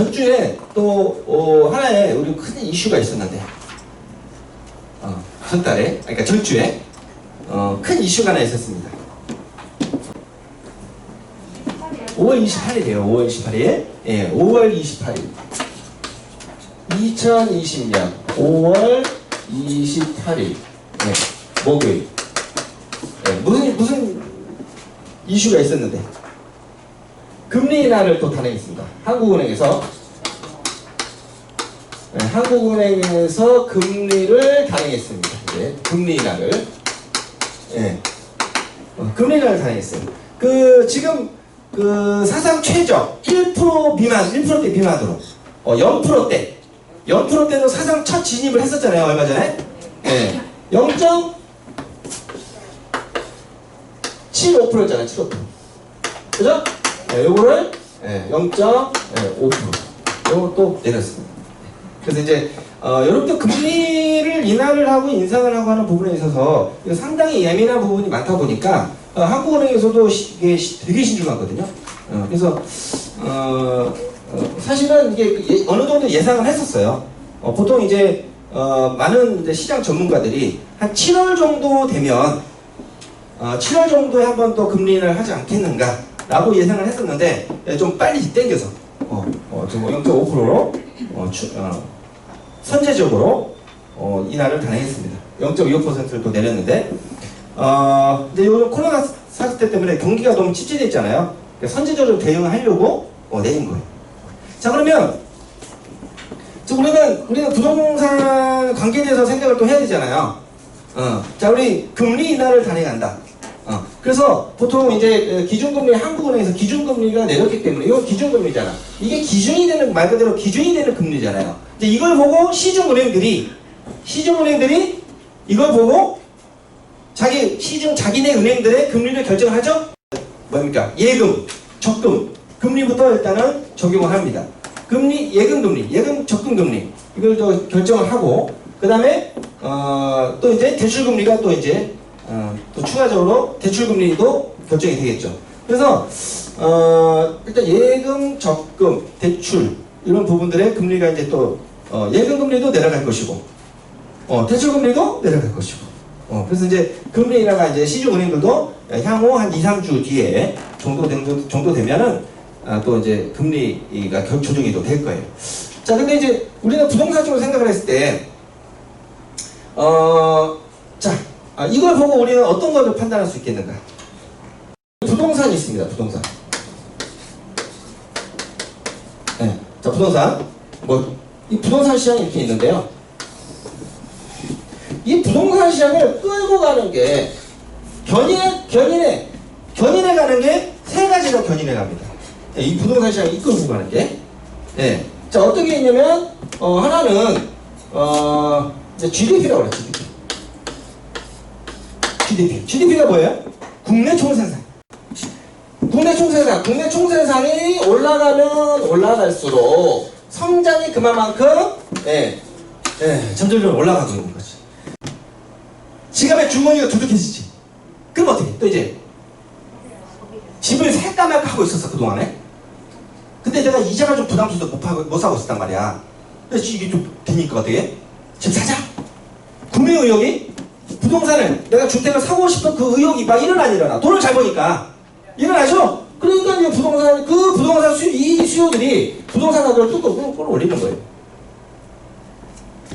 전주에 또 어, 하나의 우리 큰 이슈가 있었는데, 어, 전달에, 그러니까 전주에 어, 큰 이슈가 하나 있었습니다. 5월 28일이에요. 5월 28일. 예, 5월 28일. 2020년 5월 28일. 예, 목요일. 예, 무슨 무슨 이슈가 있었는데 금리 인하를 또 단행했습니다. 한국은행에서 네, 한국은행에서 금리를 단행했습니다. 이제 금리 인하를 예, 어, 금리 인하를 단행했어요. 그 지금 그 사상 최저 1% 미만, 1%대 미만으로 어, 0%대 0%대로 사상 첫 진입을 했었잖아요 얼마 전에. 예, 0.75%였잖아요 7%. 그죠? 예, 요거를 예, 0.5% 요거 또 내렸습니다. 그래서 이제 어, 여러분들 금리를 인하를 하고 인상을 하고 하는 부분에 있어서 상당히 예민한 부분이 많다 보니까 어, 한국은행에서도 시- 이게 시- 되게 신중하거든요. 어, 그래서 어, 어, 사실은 이게 그 예- 어느 정도 예상을 했었어요. 어, 보통 이제 어, 많은 이제 시장 전문가들이 한 7월 정도 되면 어, 7월 정도에 한 번 더 금리를 하지 않겠는가 라고 예상을 했었는데 예, 좀 빨리 땡겨서 어, 어, 좀 0.5%로 어, 추- 어, 선제적으로 어, 인하를 단행했습니다. 0.25%를 또 내렸는데 어, 근데 요즘 코로나 사태 때문에 경기가 너무 찝찝했잖아요. 그래서 선제적으로 대응하려고 어, 내린 거예요. 자 그러면 자, 우리는 우리는 부동산 관계에 대해서 생각을 또 해야 되잖아요. 어, 자 우리 금리 인하를 단행한다. 어, 그래서 보통 이제 그 기준금리 한국은행에서 기준금리가 내렸기 때문에 이거 기준금리잖아. 이게 기준이 되는 말 그대로 기준이 되는 금리잖아요. 이제 이걸 보고 시중은행들이 시중은행들이 이걸 보고 자기 시중 자기네 은행들의 금리를 결정을 하죠. 뭡니까? 예금, 적금, 금리부터 일단은 적용을 합니다. 금리, 예금 금리, 예금 적금 금리 이걸 또 결정을 하고 그 다음에 어, 또 이제 대출 금리가 또 이제 어, 또 추가적으로 대출 금리도 결정이 되겠죠. 그래서 어, 일단 예금, 적금, 대출 이런 부분들의 금리가 이제 또 어, 예금 금리도 내려갈 것이고 어, 대출 금리도 내려갈 것이고 어, 그래서 이제 금리 인하가 이제 시중은행들도 향후 한 2, 3주 뒤에 정도 된, 정도 되면은 아, 또 이제 금리가 결- 조정이 또 될 거예요. 자, 근데 이제 우리는 부동산 쪽으로 생각을 했을 때, 어, 자, 아, 이걸 보고 우리는 어떤 것을 판단할 수 있겠는가? 부동산이 있습니다, 부동산. 네, 자, 부동산. 뭐, 이 부동산 시장이 이렇게 있는데요. 이 부동산 시장을 끌고 가는 게 견인해 견인해 견인해 가는 게 세 가지로 견인해 갑니다. 예, 이 부동산 시장을 이끌고 가는 게. 예. 자 어떻게 있냐면 어, 하나는 어, GDP라고 GDP. GDP. GDP가 뭐예요? 국내 총생산. 국내 총생산. 국내 총생산이 올라가면 올라갈수록 성장이 그만큼 예, 예, 점점점 올라가고 있는 거지. 지갑에 주머니가 두둑해지지. 그럼 어떻게? 또 이제 집을 말까 하고 있었어 그동안에. 근데 내가 이자가 좀 부담스러워서 못, 파고, 못 사고 있었단 말이야. 그래서 이게 좀 되니까 어떻게? 집 사자. 구매 의욕이 부동산을 내가 주택을 사고 싶은 그 의욕이 막 일어나 일어나. 돈을 잘 버니까 일어나죠. 그러니까 이제 부동산 그 부동산 수요 이 수요들이 부동산 가격을 뚝뚝 끌- 끌어올리는 거예요.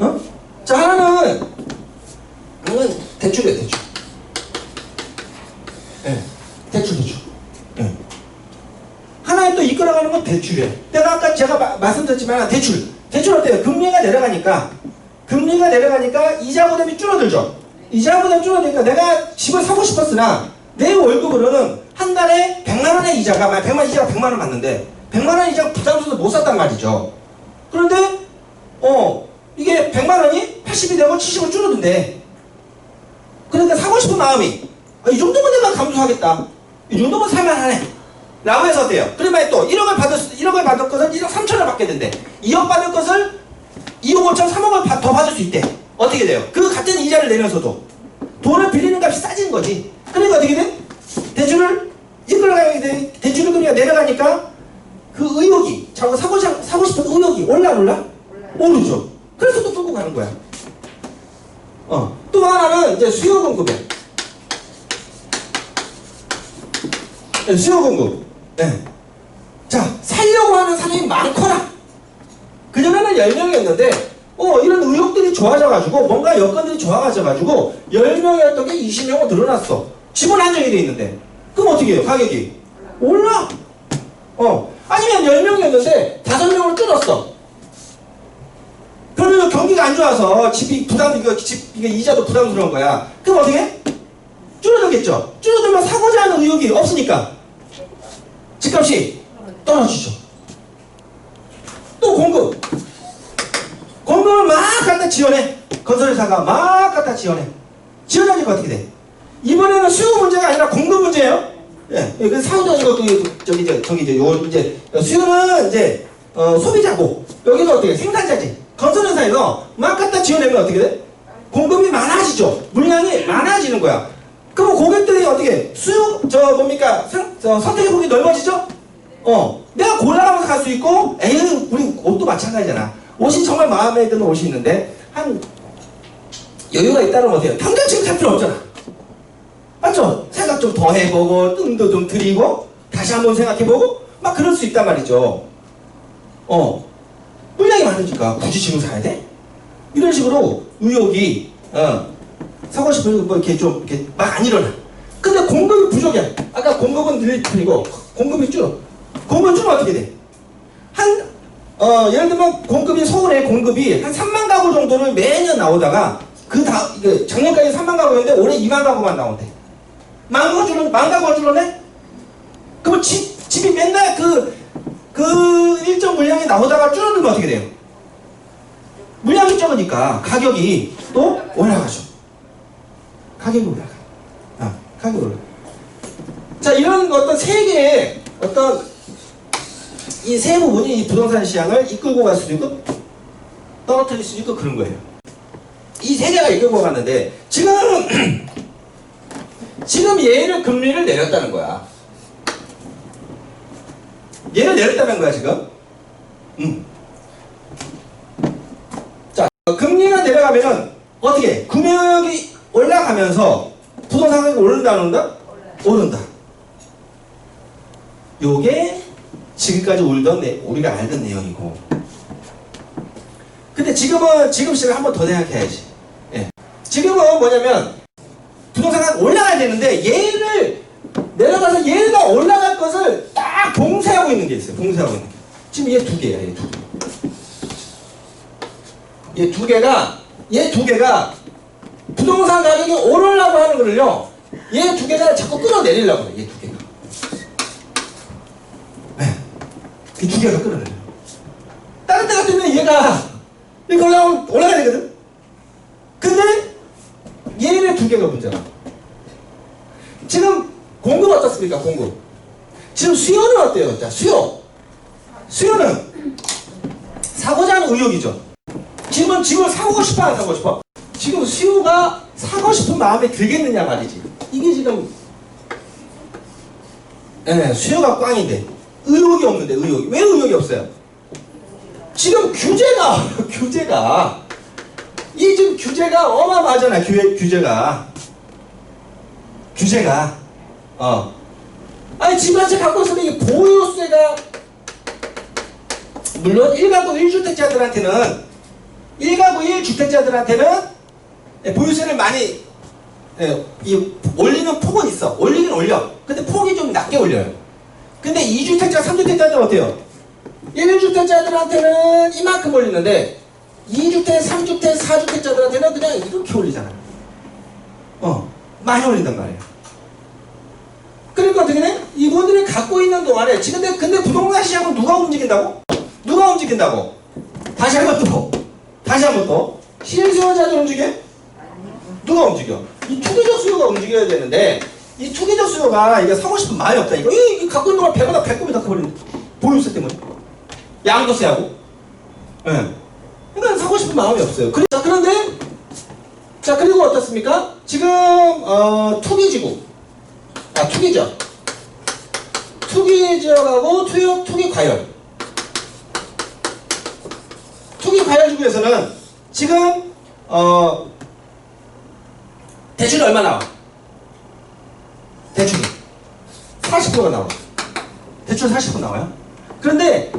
어? 자 하나는 이건 대출이에요, 대출. 예, 대출, 대출. 예. 하나에 또 이끌어가는 건 대출이에요. 내가 아까 제가 마- 말씀드렸지만 대출. 대출 어때요? 금리가 내려가니까, 금리가 내려가니까 이자 부담이 줄어들죠. 이자 부담이 줄어드니까 내가 집을 사고 싶었으나 내 월급으로는 한 달에 100만 원의 이자가, 만 100만 이자가 100만 원 받는데 100만 원 이자가 부담스러워서 못 샀단 말이죠. 그런데, 어, 이게 100만 원이 80이 되고 70으로 줄어든대. 그러니까 사고 싶은 마음이 아, 이 정도면 내가 감수하겠다. 이 정도면 살만하네. 라고 해서 어때요? 그러면 또 1억을 받을 수, 1억을 받을 것을 1억 3천을 받게 된대. 2억 받을 것을 2억 5천, 3억을 더 받을 수 있대. 어떻게 돼요? 그 같은 이자를 내면서도 돈을 빌리는 값이 싸진 거지. 그러니까 어떻게 돼? 대출을 이끌어가게 돼. 대출을 금리가 내려가니까 그 의욕이 자꾸 사고, 자- 사고 싶은 의욕이 올라 안 올라? 오르죠. 그래서 또 끌고 가는 거야. 어. 또 하나는 이제 수요 공급이야. 네, 수요 공급. 네. 자, 살려고 하는 사람이 많거나. 그전에는 10명이었는데, 어, 이런 의욕들이 좋아져가지고, 뭔가 여건들이 좋아져가지고, 10명이었던 게 20명으로 늘어났어. 집은 안정이 돼 있는데. 그럼 어떻게 해요? 가격이? 올라. 어. 아니면 10명이었는데, 5명으로 줄었어. 그러면 경기가 안 좋아서 집이 부담, 이거 집, 이게 이자도 부담스러운 거야. 그럼 어떻게 해? 줄어들겠죠? 줄어들면 사고자 하는 의욕이 없으니까. 집값이 떨어지죠. 또 공급. 공급을 막 갖다 지원해. 건설회사가 막 갖다 지원해. 지원하니까 어떻게 돼? 이번에는 수요 문제가 아니라 공급 문제예요. 예, 그 사후적인 것도 저기 저 저기 이제 요 이제 수요는 이제 어, 소비자고 여기는 어떻게 생산자지. 건설회사에서 막 갖다 지원하면 어떻게 돼? 공급이 많아지죠. 물량이 많아지는 거야. 그럼 고객들이 어떻게 수요 저 뭡니까 선- 저 선택의 폭이 넓어지죠? 어 내가 골라가면서 갈 수 있고 에이 우리 옷도 마찬가지잖아. 옷이 정말 마음에 드는 옷이 있는데 한 여유가 있다면 어때요? 당장 지금 살 필요 없잖아. 맞죠? 생각 좀 더 해보고 뜸도 좀 들이고 다시 한번 생각해보고 막 그럴 수 있단 말이죠. 어 물량이 많으니까 굳이 지금 사야 돼? 이런 식으로 의욕이 어, 사고 싶은 뭐 이렇게 좀 이렇게 막 안 일어나. 근데 공급이 부족이야. 아까 공급은 늘 뿐이고 공급이 줄어. 공급은 줄면 어떻게 돼? 한 어, 예를 들면 공급이 서울에 공급이 한 3만 가구 정도를 매년 나오다가 그 다, 이게 작년까지 3만 가구였는데 올해 2만 가구만 나온대. 만 가구 줄은, 만 가구가 줄었네? 그럼 집, 집이 맨날 그, 그 일정 물량이 나오다가 줄어들면 어떻게 돼요? 물량이 적으니까 가격이 또 올라가죠. 가격이 올라가. 아, 가격이 올라가. 자, 이런 어떤 세 개의 어떤 이 세 부분이 이 부동산 시장을 이끌고 갈 수도 있고 떨어뜨릴 수도 있고 그런 거예요. 이 세 개가 이끌고 가는데 지금 지금 얘를 금리를 내렸다는 거야. 얘를 내렸다는 거야 지금. 음. 자 금리가 내려가면은 어떻게 금융이 올라가면서 부동산 가격이 오른다 안 오른다? 오른다. 요게 지금까지 울던 내, 우리가 알던 내용이고. 근데 지금은 지금 시를 한번 더 생각해야지. 예. 지금은 뭐냐면 부동산가 올라가야 되는데 얘를 내려가서 얘가 올라갈 것을 딱 봉쇄하고 있는 게 있어요. 봉쇄하고 있는 게. 지금 얘 두 개야. 얘두 개. 얘 두 개가 얘 두 개가 부동산 가격이 오르려고 하는 거를요. 얘 두 개가 자꾸 끌어내리려고 그래. 얘 두 개가. 네. 이 두 개가 끌어내려. 다른 데 같으면 얘가 이렇게 올라가, 올라가야 되거든? 근데 얘네 두 개가 문제야. 지금 공급 어떻습니까? 공급. 지금 수요는 어때요? 자, 수요. 수요는 사고자 하는 의욕이죠. 지금은 집을 사고 싶어 안 사고 싶어? 지금 수요가 사고 싶은 마음에 들겠느냐 말이지. 이게 지금 예, 수요가 꽝인데 의욕이 없는데 의욕이. 왜 의욕이 없어요? 지금 규제가 규제가. 이 지금 규제가 어마어마하잖아 규, 규제가. 규제가. 어. 아니 집 한 채 갖고 있으면 이 보유세가 물론 1가구 1주택자들한테는 1가구 1주택자들한테는 예, 보유세를 많이 예, 이 올리는 폭은 있어. 올리긴 올려. 근데 폭이 좀 낮게 올려요 근데 2주택자 3주택자들은 어때요? 1주택자들한테는 이만큼 올리는데 2주택, 3주택, 4주택자들한테는 그냥 이렇게 올리잖아요. 어, 많이 올린단 말이에요. 그러니까 어떻게 돼? 이분들이 갖고 있는 동안에 지금 근데, 근데 부동산 시장은 누가 움직인다고? 누가 움직인다고? 다시 한번 또. 다시 한번 또. 실수요자들 움직여? 누가 움직여? 이 투기적 수요가 움직여야 되는데 이 투기적 수요가 이게 사고 싶은 마음이 없다. 이거 이, 이 갖고 있는 동안 배보다 배꼽이 더 커버리는 보유세 때문에. 양도세하고. 예. 그러니까 사고 싶은 마음이 없어요. 그래, 자, 그런데, 자, 그리고 어떻습니까? 지금, 어, 투기지구. 아, 투기죠. 투기 지역하고 투기, 투기 과열. 투기 과열 중에서는 지금 어 대출이 얼마 나와? 대출이 40%가 나와. 대출 40% 나와요. 그런데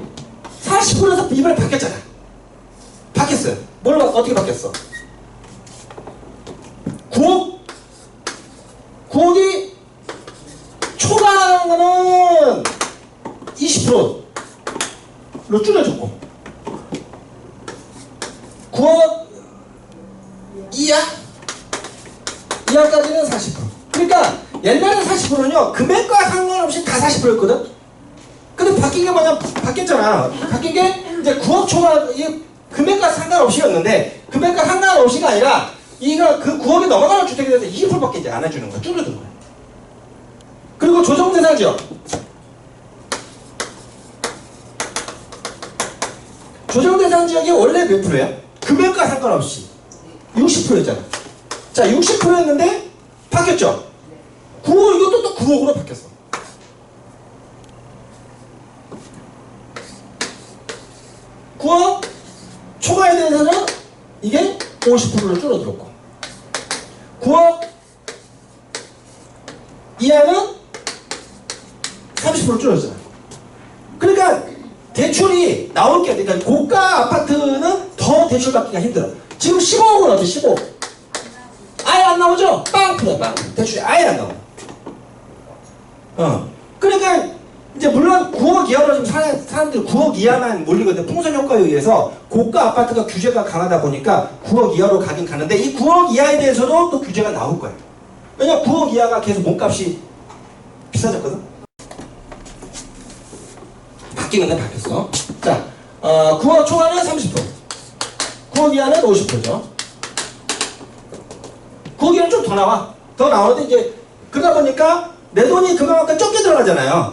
40%에서 이번에 바뀌었잖아. 바뀌었어요. 바- 어떻게 바뀌었어? 9억 9억이 초과하는 거는 20%로 줄여줬고 9억 이하 이하까지는 40% 그러니까 옛날에 40%는요 금액과 상관없이 다 40%였거든 근데 바뀐 게 뭐냐 바뀌었잖아 바뀐 게 이제 9억 초과 이 금액과 상관없이였는데 금액과 상관없이가 아니라 이가 그 9억이 넘어가는 주택에 대해서 20%밖에 이제 안 해주는 거야 줄여두는 거야 그리고 조정 대상 지역 조정 대상 지역이 원래 몇 프로야? 금액과 상관없이 60%였잖아. 자, 60%였는데 바뀌었죠? 9억 이것도 또 9억으로 바뀌었어. 구억 초과에 대해서는 이게 50%로 줄어들었고 9억 이하는 30% 줄어들잖아. 그러니까 대출이 나올 게 그러니까 고가 아파트는 더 대출 받기가 힘들어. 지금 15억은 어때? 15억. 아예 안 나오죠? 빵 풀어, 빵. 대출이 아예 안 나와. 어. 그러니까 이제 물론 9억 이하로 지금 사, 사람들이 9억 이하만 몰리거든. 풍선 효과에 의해서 고가 아파트가 규제가 강하다 보니까 9억 이하로 가긴 가는데 이 9억 이하에 대해서도 또 규제가 나올 거야. 왜냐 9억 이하가 계속 몸값이 비싸졌거든. 바뀌는 건 바뀌었어. 자, 어, 9억 초과는 30%. 9억 이하는 50%죠. 9억 이하는 좀 더 나와. 더 나오는데 이제 그러다 보니까 내 돈이 그만큼 적게 들어가잖아요.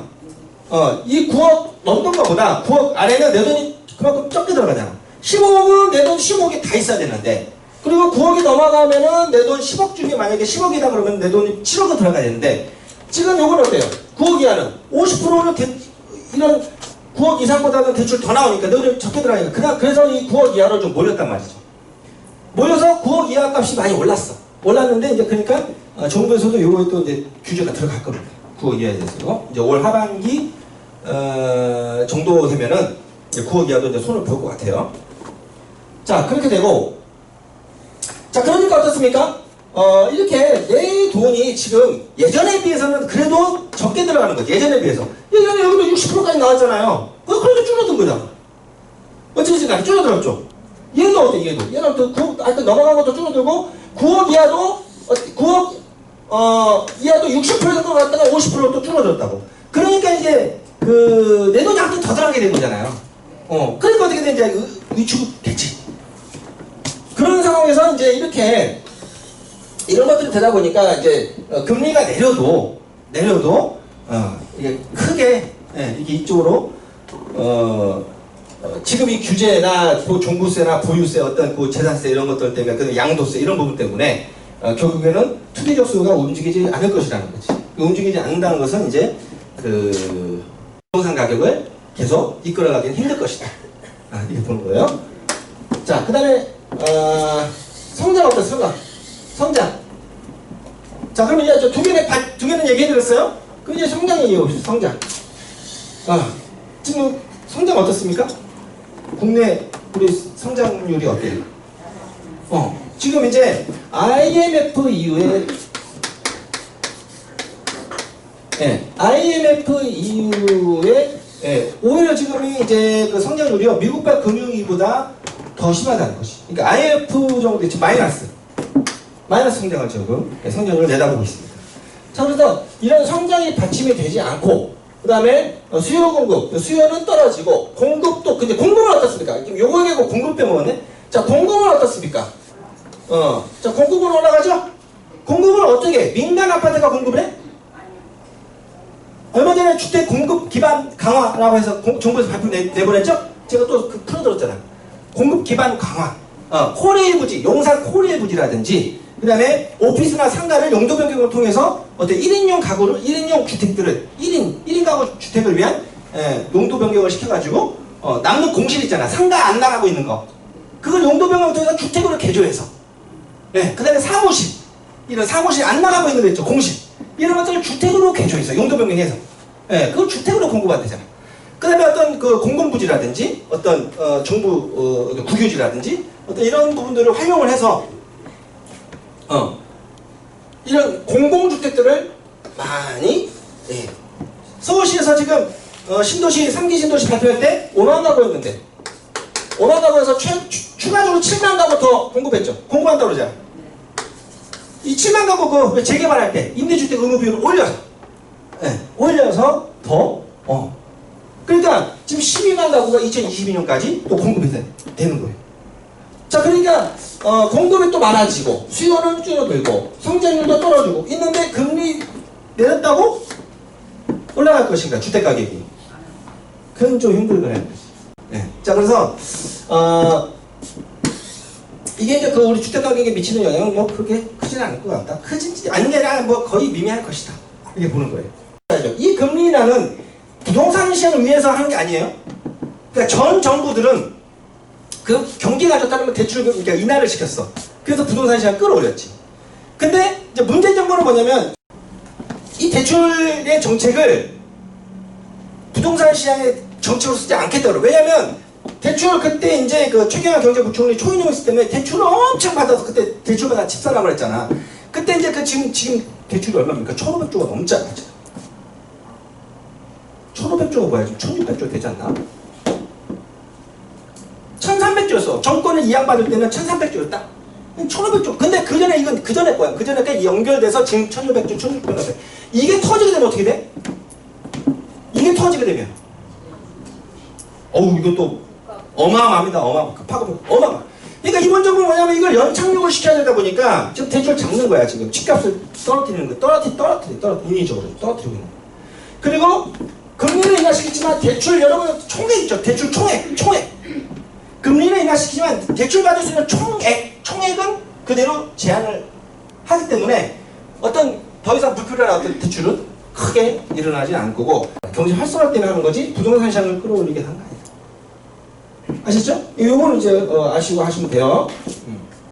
어, 이 9억 넘는 것보다 9억 아래는 내 돈이 그만큼 적게 들어가잖아. 15억은 내 돈 15억이 다 있어야 되는데 그리고 9억이 넘어가면은 내 돈 10억 중에 만약에 10억이다 그러면 내 돈이 7억은 들어가야 되는데 지금 요건 어때요? 9억 이하는 50%는 대, 이런 9억 이상보다는 대출 더 나오니까 내 돈이 적게 들어가니까 그나, 그래서 이 9억 이하로 좀 몰렸단 말이죠. 몰려서 9억 이하 값이 많이 올랐어. 올랐는데 이제 그러니까 어, 정부에서도 요거에 또 이제 규제가 들어갈 겁니다. 9억 이하에 대해서 이제 올 하반기 어, 정도 되면은 이제 9억 이하도 이제 손을 볼것 같아요. 자 그렇게 되고 자 그러니까 어떻습니까? 어 이렇게 내 돈이 지금 예전에 비해서는 그래도 적게 들어가는 거지 예전에 비해서 예전에 여기도 60%까지 나왔잖아요. 어, 그래도 줄어든 거잖아. 어찌됐든 간에 줄어들었죠. 얘도 어때 얘도 얘는 또 9억 하여튼 넘어간 것도 줄어들고 9억 이하도 어, 9억 어 이하도 60% 정도 갔다가 50%또 줄어들었다고. 그러니까 이제 그 내 돈이 한푼 더 들어가게 된 거잖아요. 어 그러니까 어떻게 돼 이제 위축 됐지. 그런 상황에서 이제 이렇게 이런 것들이 되다 보니까 이제 어, 금리가 내려도 내려도 어 이게 크게 예, 이게 이쪽으로 어 어, 지금 이 규제나 보- 종부세나 보유세 어떤 그 재산세 이런 것들 때문에 그 양도세 이런 부분 때문에 어, 결국에는 투기적 수요가 움직이지 않을 것이라는 거지. 그 움직이지 않는다는 것은 이제 그 부동산 가격을 계속 이끌어가기는 힘들 것이다. 아, 이렇게 보는 거예요. 자, 그 다음에 어, 성장 어때? 성장. 성장. 자, 그럼 이제 저두 개는 바- 두 개는 얘기해드렸어요. 그럼 이제 성장 얘기해 봅시다. 성장. 아, 지금 성장 어떻습니까? 국내 우리 성장률이 어때요? 어, 지금 이제 IMF 이후에 예, IMF 이후에 예, 오히려 지금이 이제 그 성장률이요 미국발 금융위보다 더 심하다는 것이. 그러니까 IMF 정도 지금 마이너스 마이너스 성장을 지금 예, 성장률을 내다보고 있습니다. 자 그래서 이런 성장이 받침이 되지 않고 그 다음에 수요 공급 수요는 떨어지고 공급도 근데 공급은 어떻습니까? 지금 요거 얘기고 공급 때문에 자 공급은 어떻습니까? 어 자 공급은 올라가죠? 공급은 어떻게 민간 아파트가 공급을 해? 얼마 전에 주택 공급 기반 강화라고 해서 공- 정부에서 발표 내, 내보냈죠? 제가 또 그 풀어들었잖아요. 공급 기반 강화. 어, 코레일 부지, 용산 코레일 부지라든지 그 다음에 오피스나 상가를 용도 변경을 통해서 어떤 1인용 가구를 1인용 주택들을 1인 1인 가구 주택을 위한 예, 용도 변경을 시켜가지고 어, 남는 공실 있잖아. 상가 안 나가고 있는 거. 그걸 용도 변경을 통해서 주택으로 개조해서. 예, 그 다음에 사무실. 이런 사무실 안 나가고 있는 거 있죠. 공실. 이런 것들을 주택으로 개조해서 용도 변경해서. 예, 그걸 주택으로 공급받되잖아. 그 다음에 어떤 그 공공부지라든지 어떤 어, 정부 어, 국유지라든지 어떤 이런 부분들을 활용을 해서 어, 이런 공공주택들을 많이 예. 서울시에서 지금 어, 신도시 3기 신도시 발표할 때 5만 가구 였는데 5만 가구 에서 최, 추, 추가적으로 7만 가구 더 공급했죠 공급한다고 그러잖아 이 7만 가구 그 재개발할 때 임대주택 의무 비율을 올려서 예, 올려서 더 어. 그러니까 지금 12만 가구가 2022년까지 또 공급이 되- 되는 거예요 자 그러니까 어, 공급이 또 많아지고 수요는 줄어들고 성장률도 떨어지고 있는데 금리 내렸다고 올라갈 것인가 주택 가격이 그건 좀 힘들거든요. 네. 자 그래서 어, 이게 이제 그 우리 주택 가격에 미치는 영향은 뭐 그렇게 크지는 않을 것 같다. 크진 아닌 게 아니라 뭐 거의 미미할 것이다. 이렇게 보는 거예요. 이 금리 인하는 부동산 시장을 위해서 하는 게 아니에요. 그러니까 전 정부들은 그 경기가 좋다면 대출 그러니까 인하를 시켰어. 그래서 부동산 시장 을 끌어올렸지. 근데 이제 문제점 거는 뭐냐면 이 대출의 정책을 부동산 시장의 정책으로 쓰지 않겠다고. 왜냐면 대출 그때 이제 그 최경환 경제부총리 초인용 있을 때문에 대출을 엄청 받아서 그때 대출 받아 집 사라고 그랬잖아. 그때 이제 그 지금 지금 대출이 얼마입니까? 1,500조가 넘잖아. 1,500조가 뭐야? 지금 1,600조 되지 않나? 1300조였어. 정권을 이양받을 때는 1300조였다. 1500조. 근데 그 전에 이건 그 전에 거야. 그 전에 게 연결돼서 지금 1600조, 1600조. 이게 터지게 되면 어떻게 돼? 이게 터지게 되면. 어우, 이것도 어마어마합니다. 어마어마. 급하고 어마어마. 그러니까 이번적으로 뭐냐면 이걸 연착륙을 시켜야 되다 보니까 지금 대출 잡는 거야. 지금 집값을 떨어뜨리는 거. 떨어뜨리, 떨어뜨리, 떨어뜨리. 인위적으로 떨어뜨리고 있는 거야. 그리고 금리를 인하시키지만 대출 여러분 총액 있죠. 대출 총액, 총액. 금리는 인하시키지만 대출 받을 수 있는 총액, 총액은 그대로 제한을 하기 때문에 어떤 더 이상 불필요한 어떤 대출은 크게 일어나지 않을 거고 경제 활성화 때문에 하는 거지 부동산 시장을 끌어올리게 하는 거 아니다. 아셨죠? 요거는 이제 어, 아시고 하시면 돼요. 음.